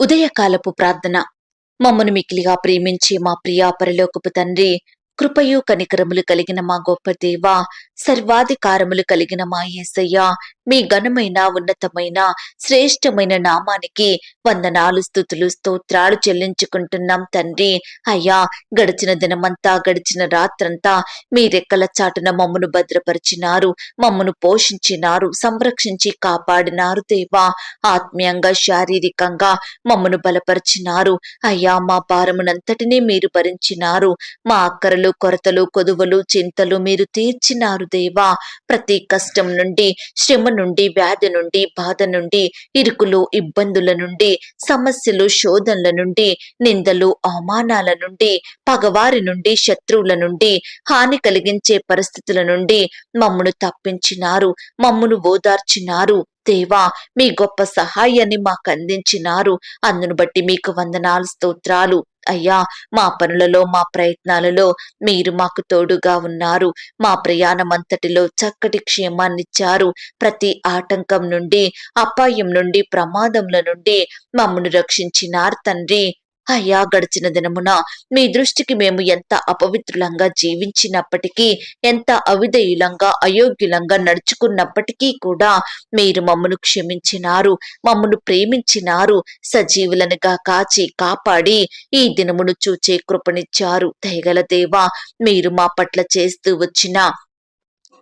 ఉదయకాలపు ప్రార్థన. మమ్మను మికిలిగా ప్రేమించి మా ప్రియా పరలోకపు తండ్రి కృపయు కనికరములు కలిగిన మా గొప్ప దేవ సర్వాధికారములు కలిగిన మా యేసయ్య మీ ఘనమైన ఉన్నతమైన శ్రేష్టమైన నామానికి వందనాలు స్థుతులు స్తోత్రాలు చెల్లించుకుంటున్నాం తండ్రి. అయ్యా గడిచిన దినమంతా గడిచిన రాత్రంతా మీ రెక్కల చాటున మమ్మను భద్రపరిచినారు మమ్మను పోషించినారు సంరక్షించి కాపాడినారు దేవా. ఆత్మీయంగా శారీరకంగా మమ్మను బలపరిచినారు. అయ్యా మా భారమునంతటినీ మీరు భరించినారు. మా అక్కరలు కొరతలు కొదువలు చింతలు మీరు తీర్చినారు దేవా. ప్రతి కష్టం నుండి శ్రమ నుండి వ్యాధి నుండి బాధ నుండి ఇరుకులు ఇబ్బందుల నుండి సమస్యలు శోధనల నుండి నిందలు అవమానాల నుండి పగవారి నుండి శత్రువుల నుండి హాని కలిగించే పరిస్థితుల నుండి మమ్మను తప్పించినారు మమ్మను ఓదార్చినారు దేవా. మీ గొప్ప సహాయాన్ని మాకు అందించినారు. అందును బట్టి మీకు వందనాలు స్తోత్రాలు. అయ్యా మా పనులలో మా ప్రయత్నాలలో మీరు మాకు తోడుగా ఉన్నారు. మా ప్రయాణం అంతటిలో చక్కటి క్షేమాన్నిచ్చారు. ప్రతి ఆటంకం నుండి అపాయం నుండి ప్రమాదముల నుండి మమ్మను రక్షించినారు తండ్రి. అయ్యా గడిచిన దినమున మీ దృష్టికి మేము ఎంత అపవిత్రులంగా జీవించినప్పటికీ ఎంత అవిధేయులంగా అయోగ్యులంగా నడుచుకున్నప్పటికీ కూడా మీరు మమ్మను క్షమించినారు మమ్మను ప్రేమించినారు సజీవులనుగా కాచి కాపాడి ఈ దినమును చూచే కృపనిచ్చారు. దయగల దేవా మీరు మా పట్ల చేస్తూ వచ్చిన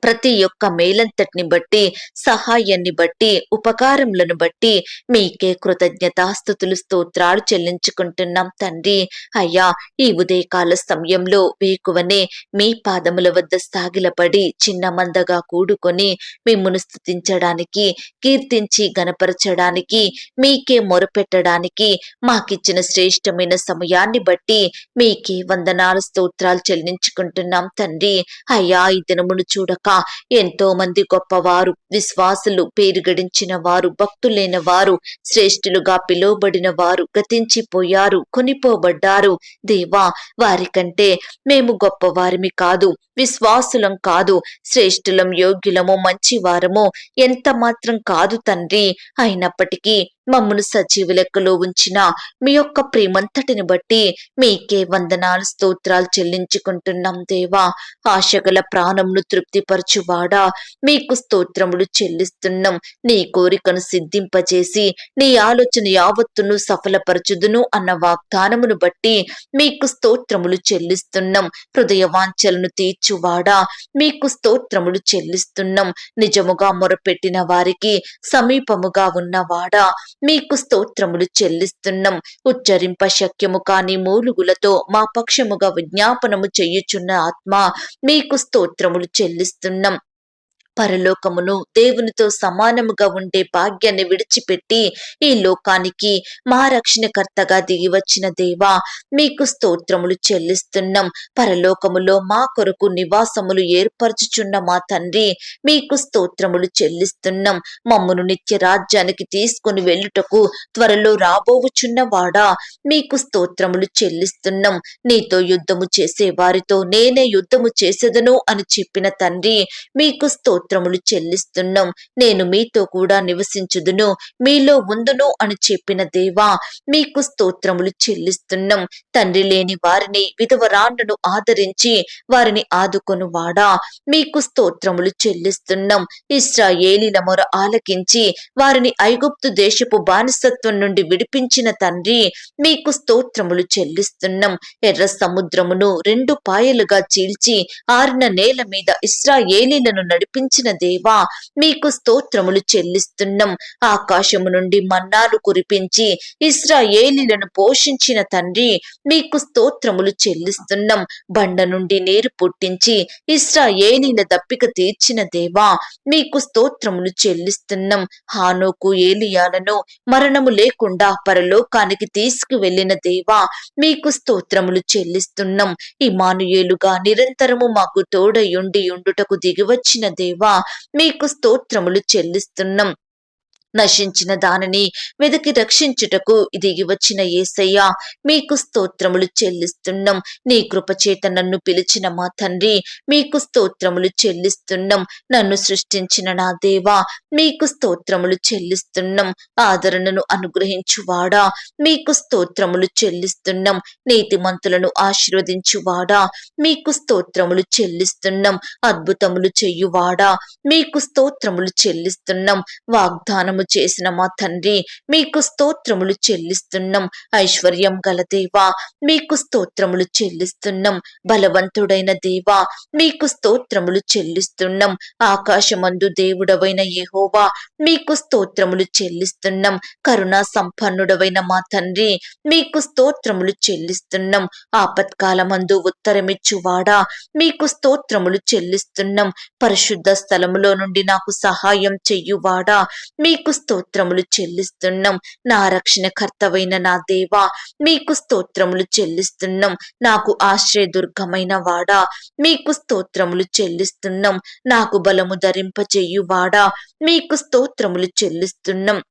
ప్రతి ఒక్క మేలంతటిని బట్టి సహాయాన్ని బట్టి ఉపకారములను బట్టి మీకే కృతజ్ఞతాస్థుతులు స్తోత్రాలు చెల్లించుకుంటున్నాం తండ్రి. అయ్యా ఈ ఉదయకాల సమయంలో వేకువనే మీ పాదముల వద్ద సాగిలపడి చిన్న మందగా కూడుకొని మిమ్మును స్థుతించడానికి కీర్తించి గనపరచడానికి మీకే మొరపెట్టడానికి మాకిచ్చిన శ్రేష్టమైన సమయాన్ని బట్టి మీకే వందనాలు స్తోత్రాలు చెల్లించుకుంటున్నాం తండ్రి. అయ్యా ఈ దినమును చూడక ఎంతో మంది గొప్పవారు విశ్వాసులు పేరు గడించిన వారు భక్తులైన వారు శ్రేష్ఠులుగా పిలువబడిన వారు గతించిపోయారు కొనిపోబడ్డారు. దేవా వారికంటే మేము గొప్పవారిమి కాదు విశ్వాసులం కాదు శ్రేష్ఠులం యోగ్యులము మంచివారము ఎంత మాత్రం కాదు తండ్రి. అయినప్పటికీ మమ్మను సజీవ లెక్కలో ఉంచిన మీ యొక్క ప్రేమంతటిని బట్టి మీకే వందనాలు స్తోత్రాలు చెల్లించుకుంటున్నాం దేవా. ఆశగల ప్రాణమును తృప్తిపరచువాడా మీకు స్తోత్రములు చెల్లిస్తున్నాం. నీ కోరికను సిద్ధింపచేసి నీ ఆలోచన యావత్తును సఫలపరచుదును అన్న వాగ్దానమును బట్టి మీకు స్తోత్రములు చెల్లిస్తున్నాం. హృదయ వాంఛలను తీర్చువాడా? మీకు స్తోత్రములు చెల్లిస్తున్నాం. నిజముగా మొరపెట్టిన వారికి సమీపముగా ఉన్నవాడా? మీకు స్తోత్రములు చెల్లిస్తున్నాం. ఉచ్చరింప శక్యము కాని మూలుగులతో మా పక్షముగా విజ్ఞాపనము చెయ్యుచున్న ఆత్మ మీకు స్తోత్రములు చెల్లిస్తున్నాం. చేస్తున్నాం పరలోకమును దేవునితో సమానముగా ఉండే భాగ్యాన్ని విడిచిపెట్టి ఈ లోకానికి మా రక్షణకర్తగా దిగి వచ్చిన దేవా మీకు స్తోత్రములు చెల్లిస్తున్నాం. పరలోకములో మా కొరకు నివాసములు ఏర్పరచుచున్న మా తండ్రి మీకు స్తోత్రములు చెల్లిస్తున్నాం. మమ్మను నిత్య రాజ్యానికి తీసుకుని వెళ్ళుటకు త్వరలో రాబోవుచున్న వాడా మీకు స్తోత్రములు చెల్లిస్తున్నాం. నీతో యుద్ధము చేసే వారితో నేనే యుద్ధము చేసేదను అని చెప్పిన తండ్రి మీకు స్తోత్రములు చెల్లిస్తున్నాం. నేను మీతో కూడా నివసించుదును. మీలో ఉందును అని చెప్పిన దేవా మీకు స్తోత్రములు చెల్లిస్తున్నాం. తండ్రి లేని వారిని విధవరాండును ఆదరించి వారిని ఆదుకొను వాడా మీకు స్తోత్రములు చెల్లిస్తున్నాం. ఇస్రాయేలీల మొర ఆలకించి వారిని ఐగుప్తు దేశపు బానిసత్వం నుండి విడిపించిన తండ్రి మీకు స్తోత్రములు చెల్లిస్తున్నాం. ఎర్ర సముద్రమును రెండు పాయలుగా చీల్చి ఆరిన నేల మీద ఇస్రాయేలీలను ఇచ్చిన దేవా మీకు స్తోత్రములు చెల్లిస్తున్నాం. ఆకాశము నుండి మన్నాలు కురిపించి ఇస్రాయేలీలను పోషించిన తండ్రి మీకు స్తోత్రములు చెల్లిస్తున్నాం. బండ నుండి నీరు పుట్టించి ఇస్రాయేలీల దప్పిక తీర్చిన దేవా మీకు స్తోత్రములు చెల్లిస్తున్నాం. హానోకు ఏలియాలను మరణము లేకుండా పరలోకానికి తీసుకువెళ్ళిన దేవా మీకు స్తోత్రములు చెల్లిస్తున్నాం. ఇమానుయేలుగా నిరంతరము మాకు తోడయుండి ఉండుటకు దిగివచ్చిన దేవా మీకు స్తోత్రములు చెల్లిస్తున్నాం. నశించిన దానిని వెదకి రక్షించుటకు దిగి వచ్చిన ఏసయ్య మీకు స్తోత్రములు చెల్లిస్తున్నాం. నీ కృపచేత నన్ను పిలిచిన మా తండ్రి మీకు స్తోత్రములు చెల్లిస్తున్నాం. నన్ను సృష్టించిన నా దేవా మీకు స్తోత్రములు చెల్లిస్తున్నాం. ఆదరణను అనుగ్రహించువాడా మీకు స్తోత్రములు చెల్లిస్తున్నాం. నీతిమంతులను ఆశీర్వదించువాడా మీకు స్తోత్రములు చెల్లిస్తున్నాం. అద్భుతములు చెయ్యువాడా మీకు స్తోత్రములు చెల్లిస్తున్నాం. వాగ్దానం వాగ్దానము చేసిన మా తండ్రి మీకు స్తోత్రములు చెల్లిస్తున్నాం. ఐశ్వర్యం గల దేవా మీకు స్తోత్రములు చెల్లిస్తున్నాం. బలవంతుడైన దేవా మీకు స్తోత్రములు చెల్లిస్తున్నాం. ఆకాశమందు దేవుడవైన యెహోవా మీకు స్తోత్రములు చెల్లిస్తున్నాం. కరుణా సంపన్నుడవైన మా తండ్రి మీకు స్తోత్రములు చెల్లిస్తున్నాం. ఆపత్కాలమందు ఉత్తరమిచ్చువాడా మీకు స్తోత్రములు చెల్లిస్తున్నాం. పరిశుద్ధ స్థలములో నుండి నాకు సహాయం చెయ్యువాడా మీకు స్తోత్రములు చెల్లిస్తున్నాం. నా రక్షణకర్తవైన నా దేవా మీకు స్తోత్రములు చెల్లిస్తున్నాం. నాకు ఆశ్రయదుర్గమైన వాడా మీకు స్తోత్రములు చెల్లిస్తున్నాం. నాకు బలము ధరింపచేయువాడా మీకు స్తోత్రములు చెల్లిస్తున్నాం.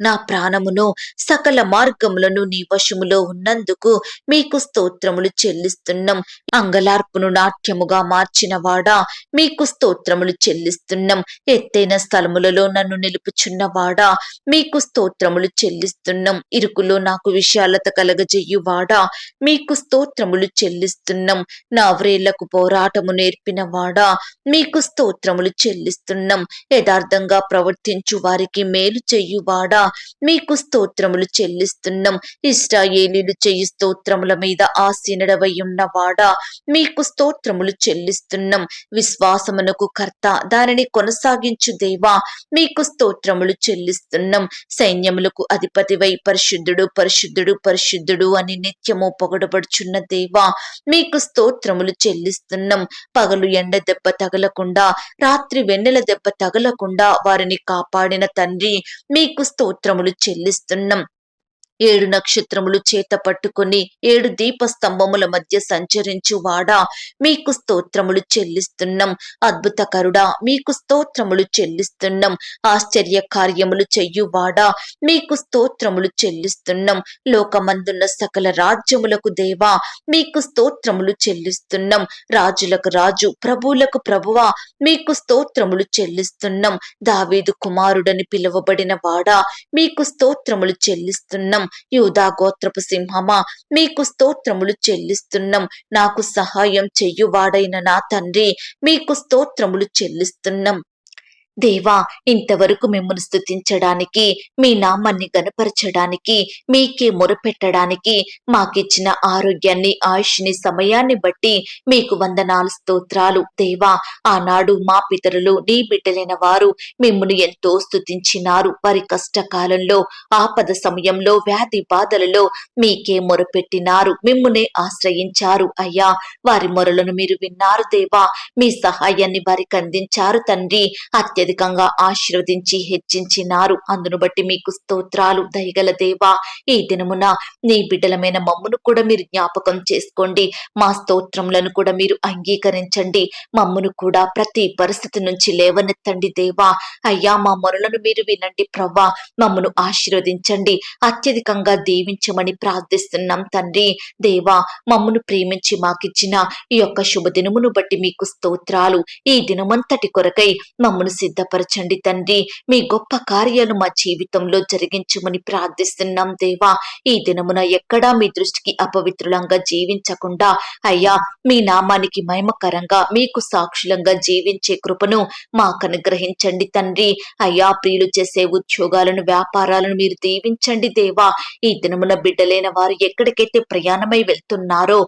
నా ప్రాణమును సకల మార్గములను నీ వశములో ఉన్నందుకు మీకు స్తోత్రములు చెల్లిస్తున్నాం. అంగలార్పును నాట్యముగా మార్చిన వాడా మీకు స్తోత్రములు చెల్లిస్తున్నాం. ఎత్తైన స్థలములలో నన్ను నిలుపుచున్నవాడా మీకు స్తోత్రములు చెల్లిస్తున్నాం. ఇరుకులో నాకు విశాలత కలగజేయువాడా మీకు స్తోత్రములు చెల్లిస్తున్నాం. నా వ్రేళ్ళకు పోరాటము నేర్పిన వాడా మీకు స్తోత్రములు చెల్లిస్తున్నాం. యథార్థంగా ప్రవర్తించు వారికి మేలు చెయ్యువాడా మీకు స్తోత్రములు చెల్లిస్తున్నాం. ఇస్రాయేలీలు చెయ్యి స్తోత్రముల మీద ఆసీనుడవై ఉన్నవాడా? మీకు స్తోత్రములు చెల్లిస్తున్నాం. విశ్వాసమునకు కర్త దానిని కొనసాగించు దేవా. మీకు స్తోత్రములు చెల్లిస్తున్నాం. సైన్యములకు అధిపతివై పరిశుద్ధుడు పరిశుద్ధుడు పరిశుద్ధుడు అని నిత్యము పొగడబడుచున్న దేవా. మీకు స్తోత్రములు చెల్లిస్తున్నాం. పగలు ఎండ దెబ్బ తగలకుండా రాత్రి వెన్నెల దెబ్బ తగలకుండా వారిని కాపాడిన తండ్రి మీకు స్తోత్రములు చెల్లిస్తున్నాం. ఏడు నక్షత్రములు చేత పట్టుకుని ఏడు దీప స్తంభముల మధ్య సంచరించు వాడా మీకు స్తోత్రములు చెల్లిస్తున్నాం. అద్భుతకరుడా మీకు స్తోత్రములు చెల్లిస్తున్నాం. ఆశ్చర్య కార్యములు చెయ్యువాడా మీకు స్తోత్రములు చెల్లిస్తున్నాం. లోకమందున్న సకల రాజ్యములకు దేవా మీకు స్తోత్రములు చెల్లిస్తున్నాం. రాజులకు రాజు ప్రభువులకు ప్రభువా మీకు స్తోత్రములు చెల్లిస్తున్నాం. దావీదు కుమారుడని పిలువబడిన వాడా మీకు స్తోత్రములు చెల్లిస్తున్నాం. యూదా గోత్రపు సింహమా మీకు స్తోత్రములు చెల్లిస్తున్నాం. నాకు సహాయం చెయ్యువాడైన నా తండ్రి మీకు స్తోత్రములు చెల్లిస్తున్నాం. దేవా ఇంతవరకు మిమ్మల్ని స్తుతించడానికి మీ నామాన్ని గనపరచడానికి మీకే మొరపెట్టడానికి మాకిచ్చిన ఆరోగ్యాన్ని ఆయుష్ని సమయాన్ని బట్టి మీకు వందనాలు స్తోత్రాలు. దేవా ఆనాడు మా పితరులు నీ బిడ్డలైన వారు మిమ్మల్ని ఎంతో స్థుతించినారు వారి కష్టకాలంలో ఆపద సమయంలో వ్యాధి బాధలలో మీకే మొరపెట్టినారు. మిమ్మునే ఆశ్రయించారు. అయ్యా వారి మొరలను మీరు విన్నారు. దేవా మీ సహాయాన్ని వారికి అందించారు తండ్రి. అత్యధికంగా ఆశీర్వదించి హెచ్చించినారు. అందును బట్టి మీకు స్తోత్రాలు దయగల దేవా. ఈ దినమున నీ బిడ్డలమైన మమ్మును కూడా మీరు జ్ఞాపకం చేసుకోండి. మా స్తోత్రములను కూడా మీరు అంగీకరించండి. మమ్మును కూడా ప్రతి పరిస్థితి నుంచి లేవనెత్తండి దేవా. అయ్యా మా మొరలను మీరు వినండి ప్రవ్వా. మమ్మను ఆశీర్వదించండి. అత్యధికంగా దీవించమని ప్రార్థిస్తున్నాం తండ్రి. దేవా మమ్మను ప్రేమించి మాకిచ్చిన ఈ యొక్క శుభదినమును బట్టి మీకు స్తోత్రాలు. ఈ దినమంతటి కొరకై మమ్మను సిద్ధపరచండి తండ్రి. మీ గొప్ప కార్యాలు మా జీవితంలో జరిగించమని ప్రార్థిస్తున్నాం దేవా. ఈ దినమున ఎక్కడా మీ దృష్టికి అపవిత్రులంగా జీవించకుండా అయ్యా మీ నామానికి మహిమకరంగా మీకు సాక్షులంగా జీవించే కృపను మాకు అనుగ్రహించండి తండ్రి. అయ్యా ప్రియులు చేసే ఉద్యోగాలను వ్యాపారాలను మీరు దీవించండి దేవా. ఈ దినమున బిడ్డలైన వారు ఎక్కడికైతే ప్రయాణమై వెళ్తున్నారో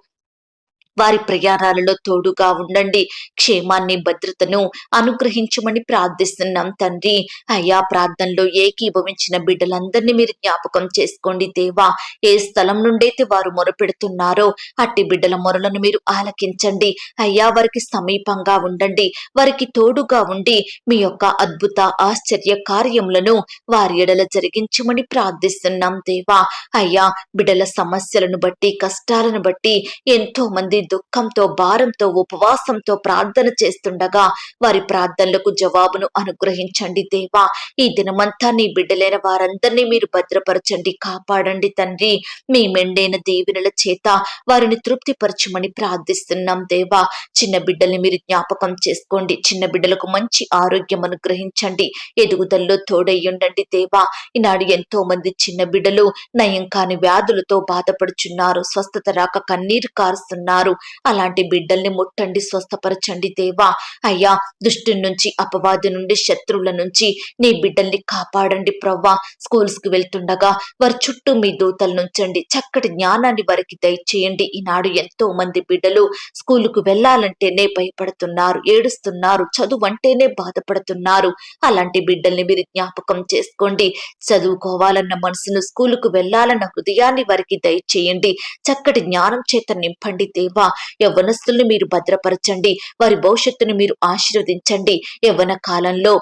వారి ప్రయాణాలలో తోడుగా ఉండండి. క్షేమాన్ని భద్రతను అనుగ్రహించమని ప్రార్థిస్తున్నాం తండ్రి. అయ్యా ప్రార్థనలో ఏకీభవించిన బిడ్డలందరినీ మీరు జ్ఞాపకం చేసుకోండి దేవా. ఏ స్థలం నుండైతే వారు మొరపెడుతున్నారో అట్టి బిడ్డల మొరలను మీరు ఆలకించండి. అయ్యా వారికి సమీపంగా ఉండండి. వారికి తోడుగా ఉండి మీ యొక్క అద్భుత ఆశ్చర్య కార్యములను వారి ఎడల జరిగించమని ప్రార్థిస్తున్నాం దేవా. అయ్యా బిడ్డల సమస్యలను బట్టి కష్టాలను బట్టి ఎంతో మంది దుఃఖంతో భారంతో ఉపవాసంతో ప్రార్థన చేస్తుండగా వారి ప్రార్థనలకు జవాబును అనుగ్రహించండి దేవా. ఈ దినమంతా నీ బిడ్డలైన వారందరినీ మీరు భద్రపరచండి కాపాడండి తండ్రి. మీ మెండైన దీవెనల చేత వారిని తృప్తిపరచమని ప్రార్థిస్తున్నాం దేవా. చిన్న బిడ్డల్ని మీరు జ్ఞాపకం చేసుకోండి. చిన్న బిడ్డలకు మంచి ఆరోగ్యం అనుగ్రహించండి. ఎదుగుదలలో తోడయ్యుండండి దేవా. ఈనాడు ఎంతో మంది చిన్న బిడ్డలు నయం కాని వ్యాధులతో బాధపడుచున్నారు. స్వస్థత రాక కన్నీరు కారుస్తున్నారు. అలాంటి బిడ్డల్ని ముట్టండి స్వస్థపరచండి దేవా. అయ్యా దుష్టి నుంచి అపవాది నుండి శత్రువుల నుంచి నీ బిడ్డల్ని కాపాడండి ప్రవ్వా. స్కూల్స్కి వెళ్తుండగా వారి చుట్టూ మీ దూతలు నుంచండి. చక్కటి జ్ఞానాన్ని వారికి దయచేయండి. ఈనాడు ఎంతో మంది బిడ్డలు స్కూలుకు వెళ్ళాలంటేనే భయపడుతున్నారు ఏడుస్తున్నారు చదువు అంటేనే బాధపడుతున్నారు. అలాంటి బిడ్డల్ని మీరు జ్ఞాపకం చేసుకోండి. చదువుకోవాలన్న మనసును స్కూలుకు వెళ్ళాలన్న హృదయాన్ని వారికి దయచేయండి. చక్కటి జ్ఞానం చేత నింపండి దేవా. యవ్వనస్తుల్ని మీరు భద్రపరచండి వారి భవిష్యత్తును మీరు ఆశీర్వదించండి. యవ్వన కాలంలో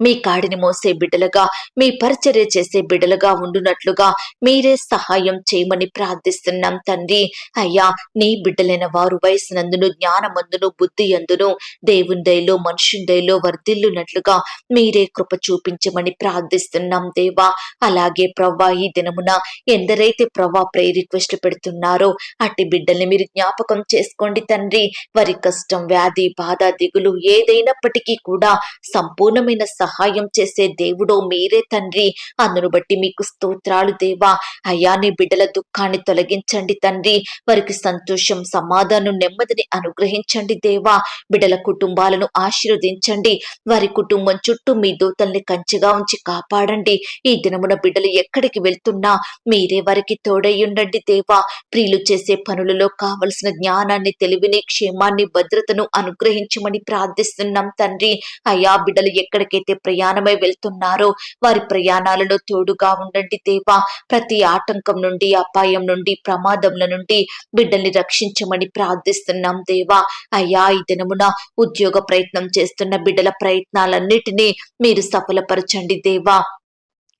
మీ కాడిని మోసే బిడ్డలుగా మీ పరిచర్య చేసే బిడ్డలుగా ఉండునట్లుగా మీరే సహాయం చేయమని ప్రార్థిస్తున్నాం తండ్రి. అయ్యా నీ బిడ్డలైన వారు వయసునందును జ్ఞానమందును బుద్ధి అందును దేవుని దయలో మనుషుని దయలో వర్ధిల్లునట్లుగా మీరే కృప చూపించమని ప్రార్థిస్తున్నాం దేవా. అలాగే ప్రవ్వా ఈ దినమున ఎందరైతే ప్రవ్వా ప్రే రిక్వెస్ట్ పెడుతున్నారో అట్టి బిడ్డల్ని మీరు జ్ఞాపకం చేసుకోండి తండ్రి. వారి కష్టం వ్యాధి బాధ దిగులు ఏదైనప్పటికీ కూడా సంపూర్ణమైన సహాయం చేసే దేవుడో మీరే తండ్రి. అందును బట్టి మీకు స్తోత్రాలు దేవా. అయ్యా నీ బిడ్డల దుఃఖాన్ని తొలగించండి తండ్రి. వారికి సంతోషం సమాధానం నెమ్మదిని అనుగ్రహించండి దేవా. బిడ్డల కుటుంబాలను ఆశీర్వదించండి. వారి కుటుంబం చుట్టూ మీ దూతల్ని కంచిగా ఉంచి కాపాడండి. ఈ దినమున బిడ్డలు ఎక్కడికి వెళ్తున్నా మీరే వారికి తోడయ్యుండండి దేవా. ప్రియులు చేసే పనులలో కావలసిన జ్ఞానాన్ని తెలివిని క్షేమాన్ని భద్రతను అనుగ్రహించమని ప్రార్థిస్తున్నాం తండ్రి. అయ్యా బిడ్డలు ఎక్కడికైతే ప్రయాణమై వెళ్తున్నారో వారి ప్రయాణాలలో తోడుగా ఉండండి దేవా. ప్రతి ఆటంకం నుండి అపాయం నుండి ప్రమాదముల నుండి బిడ్డల్ని రక్షించమని ప్రార్థిస్తున్నాం దేవా. అయ్యా ఈ దినమున ఉద్యోగ ప్రయత్నం చేస్తున్న బిడ్డల ప్రయత్నాలన్నిటినీ మీరు సఫలపరచండి దేవా.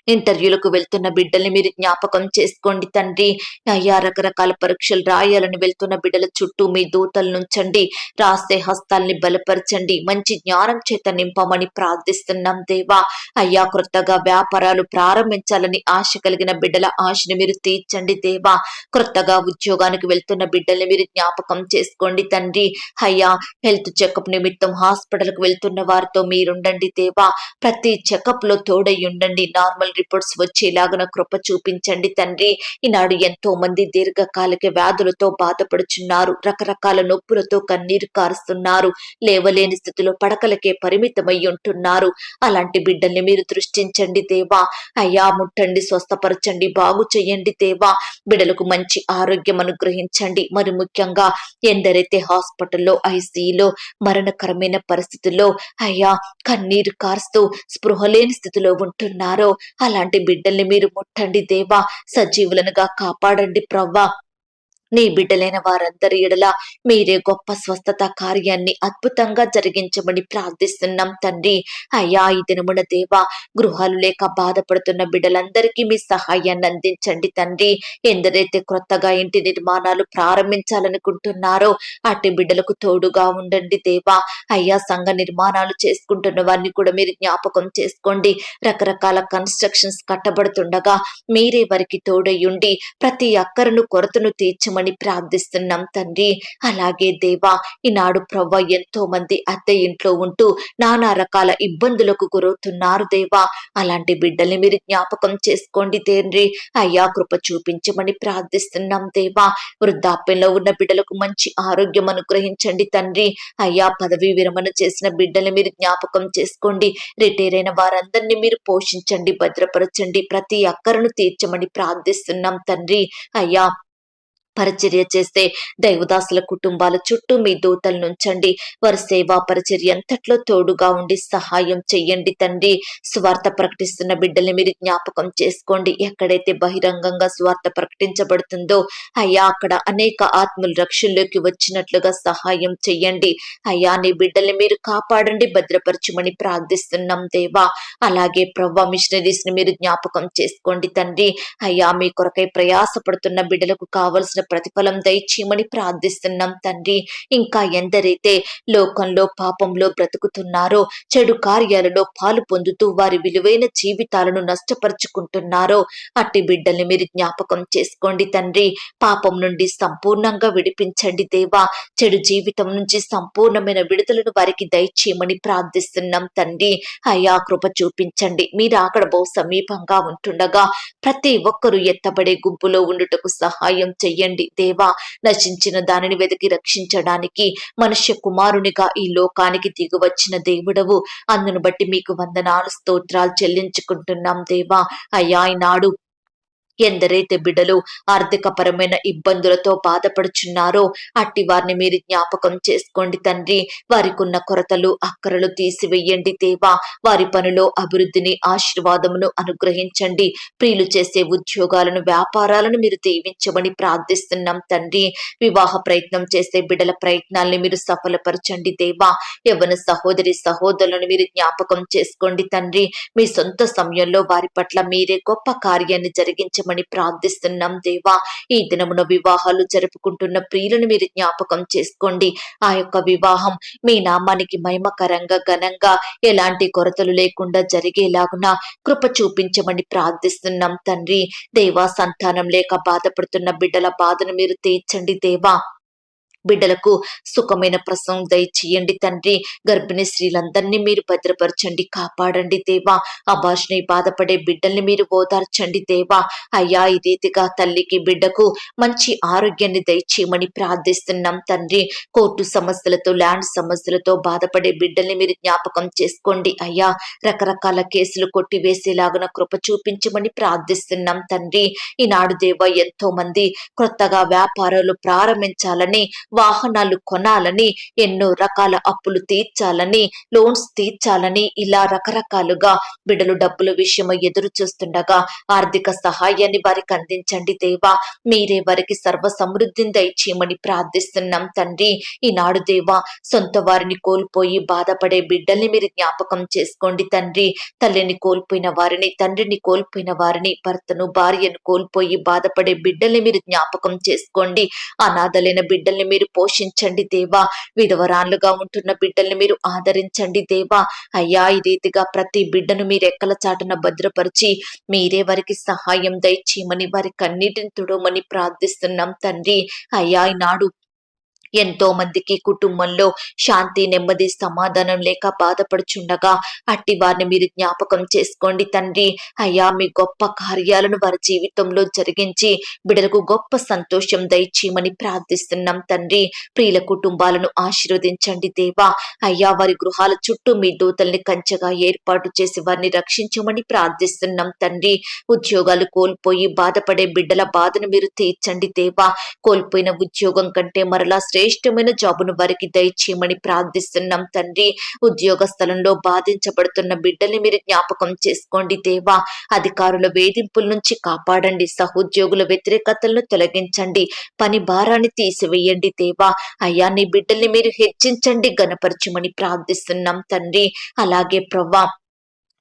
ఇంటర్వ్యూలకు వెళ్తున్న బిడ్డల్ని మీరు జ్ఞాపకం చేసుకోండి తండ్రి. అయ్యా రకరకాల పరీక్షలు రాయాలని వెళ్తున్న బిడ్డల చుట్టూ మీ దూతలు నుంచండి. రాసే హస్తాల్ని బలపరచండి. మంచి జ్ఞానం చేత నింపమని ప్రార్థిస్తున్నాం దేవా. అయ్యా క్రొత్తగా వ్యాపారాలు ప్రారంభించాలని ఆశ కలిగిన బిడ్డల ఆశని మీరు తీర్చండి దేవా. క్రొత్తగా ఉద్యోగానికి వెళ్తున్న బిడ్డల్ని మీరు జ్ఞాపకం చేసుకోండి తండ్రి. అయ్యా హెల్త్ చెకప్ నిమిత్తం హాస్పిటల్కు వెళ్తున్న వారితో మీరుండండి దేవా. ప్రతి చెకప్లో తోడై ఉండండి. నార్మల్ రిపోర్ట్స్ వచ్చేలాగన కృప చూపించండి తండ్రి. ఈనాడు ఎంతో మంది దీర్ఘకాలిక వ్యాధులతో బాధపడుచున్నారు. రకరకాల నొప్పులతో కన్నీరు కారుస్తున్నారు. లేవలేని స్థితిలో పడకలకే పరిమితమై ఉంటున్నారు. అలాంటి బిడ్డల్ని మీరు దృష్టించండి దేవా. అయ్యా ముట్టండి స్వస్థపరచండి బాగు చేయండి దేవా. బిడ్డలకు మంచి ఆరోగ్యం అనుగ్రహించండి. మరి ముఖ్యంగా ఎందరైతే హాస్పిటల్లో ఐసీలో మరణకరమైన పరిస్థితుల్లో అయ్యా కన్నీరు కారుస్తూ స్పృహ లేని స్థితిలో ఉంటున్నారో అలాంటి బిడ్డల్ని మీరు ముట్టండి దేవా. సజీవులనుగా కాపాడండి ప్రవ్వా. నీ బిడ్డలైన వారందరి ఎడల మీరే గొప్ప స్వస్థత కార్యాన్ని అద్భుతంగా జరిగించమని ప్రార్థిస్తున్నాం తండ్రి. అయ్యా ఈ దినమున దేవా గృహాలు లేక బాధపడుతున్న బిడ్డలందరికీ మీ సహాయాన్ని అందించండి తండ్రి. ఎందరైతే క్రొత్తగా ఇంటి నిర్మాణాలు ప్రారంభించాలనుకుంటున్నారో అట్టి బిడ్డలకు తోడుగా ఉండండి దేవా. అయ్యా సంఘ నిర్మాణాలు చేసుకుంటున్న వారిని కూడా మీరు జ్ఞాపకం చేసుకోండి. రకరకాల కన్స్ట్రక్షన్స్ కట్టబడుతుండగా మీరే వారికి తోడయ్యుండి ప్రతి అక్కరను కొరతను తీర్చమని ప్రార్థిస్తున్నాం తండ్రి. అలాగే దేవా ఈనాడు ప్రవ్వ ఎంతో మంది అద్దె ఇంట్లో ఉంటూ నానా రకాల ఇబ్బందులకు గురవుతున్నారు దేవా. అలాంటి బిడ్డల్ని మీరు జ్ఞాపకం చేసుకోండి తండ్రి. అయ్యా కృప చూపించమని ప్రార్థిస్తున్నాం దేవా. వృద్ధాప్యంలో ఉన్న బిడ్డలకు మంచి ఆరోగ్యం అనుగ్రహించండి తండ్రి. అయ్యా పదవీ విరమణ చేసిన బిడ్డల్ని మీరు జ్ఞాపకం చేసుకోండి. రిటైర్ అయిన వారందరినీ మీరు పోషించండి భద్రపరచండి. ప్రతి అక్కరను తీర్చమని ప్రార్థిస్తున్నాం తండ్రి. అయ్యా పరిచర్య చేస్తే దైవదాసుల కుటుంబాల చుట్టూ మీ దూతలు నుంచండి. వారి సేవా పరిచర్య అంతట్లో తోడుగా ఉండి సహాయం చెయ్యండి తండ్రి. స్వార్థ ప్రకటిస్తున్న బిడ్డల్ని మీరు జ్ఞాపకం చేసుకోండి. ఎక్కడైతే బహిరంగంగా స్వార్థ ప్రకటించబడుతుందో అయ్యా అక్కడ అనేక ఆత్మలు రక్షణలోకి వచ్చినట్లుగా సహాయం చెయ్యండి. అయ్యా నీ బిడ్డల్ని మీరు కాపాడండి భద్రపరచమని ప్రార్థిస్తున్నాం దేవా. అలాగే ప్రవ్వా మిషనరీస్ని మీరు జ్ఞాపకం చేసుకోండి తండ్రి. అయ్యా మీ కొరకై ప్రయాసపడుతున్న బిడ్డలకు కావలసిన ప్రతిఫలం దయచేయమని ప్రార్థిస్తున్నాం తండ్రి. ఇంకా ఎందరైతే లోకంలో పాపంలో బ్రతుకుతున్నారో చెడు కార్యాలలో పాలు పొందుతూ వారి విలువైన జీవితాలను నష్టపరుచుకుంటున్నారో అట్టి బిడ్డల్ని మీరు జ్ఞాపకం చేసుకోండి తండ్రి. పాపం నుండి సంపూర్ణంగా విడిపించండి దేవా. చెడు జీవితం నుంచి సంపూర్ణమైన విడుదలను వారికి దయచేయమని ప్రార్థిస్తున్నాం తండ్రి. అయా కృప చూపించండి. మీరు అక్కడ బహు సమీపంగా ఉంటుండగా ప్రతి ఒక్కరూ ఎత్తబడే గుంపులో ఉండుటకు సహాయం చెయ్యండి. దేవా నశించిన దానిని వెతికి రక్షించడానికి మనుష్య కుమారునిగా ఈ లోకానికి దిగువచ్చిన దేవుడవు. అందును బట్టి మీకు వందనాలు స్తోత్రాలు చెల్లించుకుంటున్నాం దేవా. అయ్యా ఈనాడు ఎందరైతే బిడ్డలు ఆర్థికపరమైన ఇబ్బందులతో బాధపడుచున్నారో అట్టి వారిని మీరు జ్ఞాపకం చేసుకోండి తండ్రి. వారికి ఉన్న కొరతలు అక్కరలు తీసివేయండి దేవా. వారి పనిలో అభివృద్ధిని ఆశీర్వాదమును అనుగ్రహించండి. ప్రియులు చేసే ఉద్యోగాలను వ్యాపారాలను మీరు దీవించమని ప్రార్థిస్తున్నాం తండ్రి. వివాహ ప్రయత్నం చేసే బిడ్డల ప్రయత్నాల్ని మీరు సఫలపరచండి దేవా. యవన సహోదరి సహోదరులను మీరు జ్ఞాపకం చేసుకోండి తండ్రి. మీ సొంత సమయంలో వారి పట్ల మీరే గొప్ప కార్యాన్ని జరిగించ జరిగించమని ప్రార్థిస్తున్నాం దేవా. ఈ దినమున వివాహాలు జరుపుకుంటున్న ప్రియులను మీరు జ్ఞాపకం చేసుకోండి. ఆ యొక్క వివాహం మీ నామానికి మహిమకరంగా ఘనంగా ఎలాంటి కొరతలు లేకుండా జరిగేలాగున కృప చూపించమని ప్రార్థిస్తున్నాం తండ్రి. దేవా సంతానం లేక బాధపడుతున్న బిడ్డల బాధను మీరు తీర్చండి దేవా. బిడ్డలకు సుఖమైన ప్రసవం దయచేయండి తండ్రి. గర్భిణీ స్త్రీలందరినీ మీరు భద్రపరచండి కాపాడండి దేవా. అభాషణి బాధపడే బిడ్డల్ని మీరు ఓదార్చండి దేవా. అయ్యా ఈ రీతిగా తల్లికి బిడ్డకు మంచి ఆరోగ్యాన్ని దయచేయమని ప్రార్థిస్తున్నాం తండ్రి. కోర్టు సమస్యలతో ల్యాండ్ సమస్యలతో బాధపడే బిడ్డల్ని మీరు జ్ఞాపకం చేసుకోండి అయ్యా. రకరకాల కేసులు కొట్టివేసేలాగున కృప చూపించమని ప్రార్థిస్తున్నాం తండ్రి. ఈనాడు దేవ ఎంతో మంది కొత్తగా వ్యాపారాలు ప్రారంభించాలని వాహనాలు కొనాలని ఎన్నో రకాల అప్పులు తీర్చాలని లోన్స్ తీర్చాలని ఇలా రకరకాలుగా బిడ్డలు డబ్బుల విషయమై ఎదురు చూస్తుండగా ఆర్థిక సహాయాన్ని వారికి అందించండి దేవా. మీరే వారికి సర్వ సమృద్ధిని దయచేయమని ప్రార్థిస్తున్నాం తండ్రి. ఈనాడు దేవా సొంత వారిని కోల్పోయి బాధపడే బిడ్డల్ని మీరు జ్ఞాపకం చేసుకోండి తండ్రి. తల్లిని కోల్పోయిన వారిని తండ్రిని కోల్పోయిన వారిని భర్తను భార్యను కోల్పోయి బాధపడే బిడ్డల్ని మీరు జ్ఞాపకం చేసుకోండి. అనాథలైన బిడ్డల్ని మీరు పోషించండి దేవా. విధవరాన్లుగా ఉంటున్న బిడ్డల్ని మీరు ఆదరించండి దేవా. అయ్యా ఈ రీతిగా ప్రతి బిడ్డను మీరు ఎక్కల చాటున భద్రపరిచి మీరే వారికి సహాయం దయచేయమని వారి కన్నీటిని తుడమని ప్రార్థిస్తున్నాం తండ్రి. అయ్యా ఈనాడు ఎంతో మందికి కుటుంబంలో శాంతి నెమ్మది సమాధానం లేక బాధపడుచుండగా అట్టి వారిని మీరు జ్ఞాపకం చేసుకోండి తండ్రి. అయ్యా మీ గొప్ప కార్యాలను వారి జీవితంలో జరిగించి బిడలకు గొప్ప సంతోషం దయచేయమని ప్రార్థిస్తున్నాం తండ్రి. ప్రియుల కుటుంబాలను ఆశీర్వదించండి దేవా. అయ్యా వారి గృహాల చుట్టూ మీ దూతల్ని కంచెగా ఏర్పాటు చేసి వారిని రక్షించమని ప్రార్థిస్తున్నాం తండ్రి. ఉద్యోగాలు కోల్పోయి బాధపడే బిడ్డల బాధను మీరు తీర్చండి దేవా. కోల్పోయిన ఉద్యోగం కంటే మరలా శ్రేష్టమైన జాబును వారికి దయచేయమని ప్రార్థిస్తున్నాం తండ్రి. ఉద్యోగ స్థలంలో బాధించబడుతున్న బిడ్డల్ని మీరు జ్ఞాపకం చేసుకోండి దేవా. అధికారుల వేధింపుల నుంచి కాపాడండి. సహోద్యోగుల వ్యతిరేకతలను తొలగించండి. పని భారాన్ని తీసివేయండి దేవా. అయ్యా నీ బిడ్డల్ని మీరు హెచ్చించండి గనపరచమని ప్రార్థిస్తున్నాం తండ్రి. అలాగే ప్రవ్వా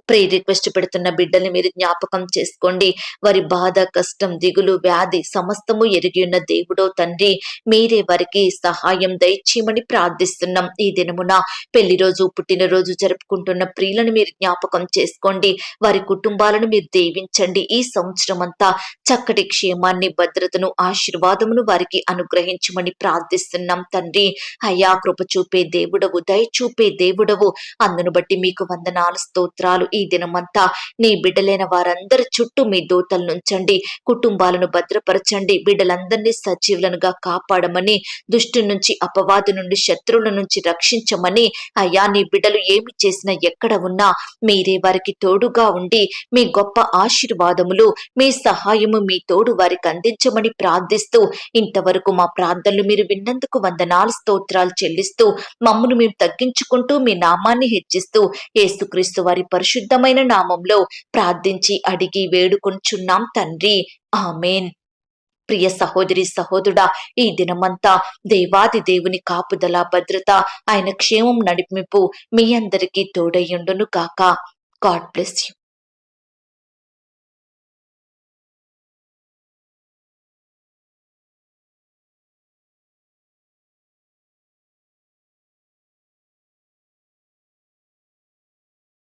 ప్రే రిక్వెస్ట్ పెడుతున్న బిడ్డల్ని మీరు జ్ఞాపకం చేసుకోండి. వారి బాధ కష్టం దిగులు వ్యాధి సమస్తము ఎరిగి ఉన్న దేవుడో తండ్రి. మీరే వారికి సహాయం దయచేయమని ప్రార్థిస్తున్నాం. ఈ దినమున పెళ్ళి రోజు పుట్టినరోజు జరుపుకుంటున్న ప్రియులను మీరు జ్ఞాపకం చేసుకోండి. వారి కుటుంబాలను మీరు దీవించండి. ఈ సంవత్సరం అంతా చక్కటి క్షేమాన్ని భద్రతను ఆశీర్వాదమును వారికి అనుగ్రహించమని ప్రార్థిస్తున్నాం తండ్రి. అయా కృప చూపే దేవుడవు దయ చూపే దేవుడవు. అందును బట్టి మీకు వందనాలు స్తోత్రాలు ఈ దినమంతా నీ బిడ్డలైన వారందరి చుట్టూ మీ దూతలు నుంచండి కుటుంబాలను భద్రపరచండి బిడ్డలందరినీ సజీవులనుగా కాపాడమని దుష్టు నుంచి అపవాదు నుండి శత్రువుల నుంచి రక్షించమని అయ్యా నీ బిడ్డలు ఏమి చేసినా ఎక్కడ ఉన్నా మీరే వారికి తోడుగా ఉండి మీ గొప్ప ఆశీర్వాదములు మీ సహాయము మీ తోడు వారికి అందించమని ప్రార్థిస్తూ ఇంతవరకు మా ప్రార్థనలు మీరు విన్నందుకు వందనాలు స్తోత్రాలు చెల్లిస్తూ మమ్మను మేము తగ్గించుకుంటూ మీ నామాన్ని హెచ్చిస్తూ యేసుక్రీస్తు వారి పరిశుద్ధమైన నామంలో ప్రార్థించి అడిగి వేడుకొంచున్నాం తండ్రి. ఆమెన్. ప్రియ సహోదరి సహోదరుడా ఈ దినమంతా దేవాది దేవుని కాపుదల భద్రత ఆయన క్షేమం నడిపింపు మీ అందరికీ తోడయ్యుండును కాక గాడ్ బ్లెస్ యూ.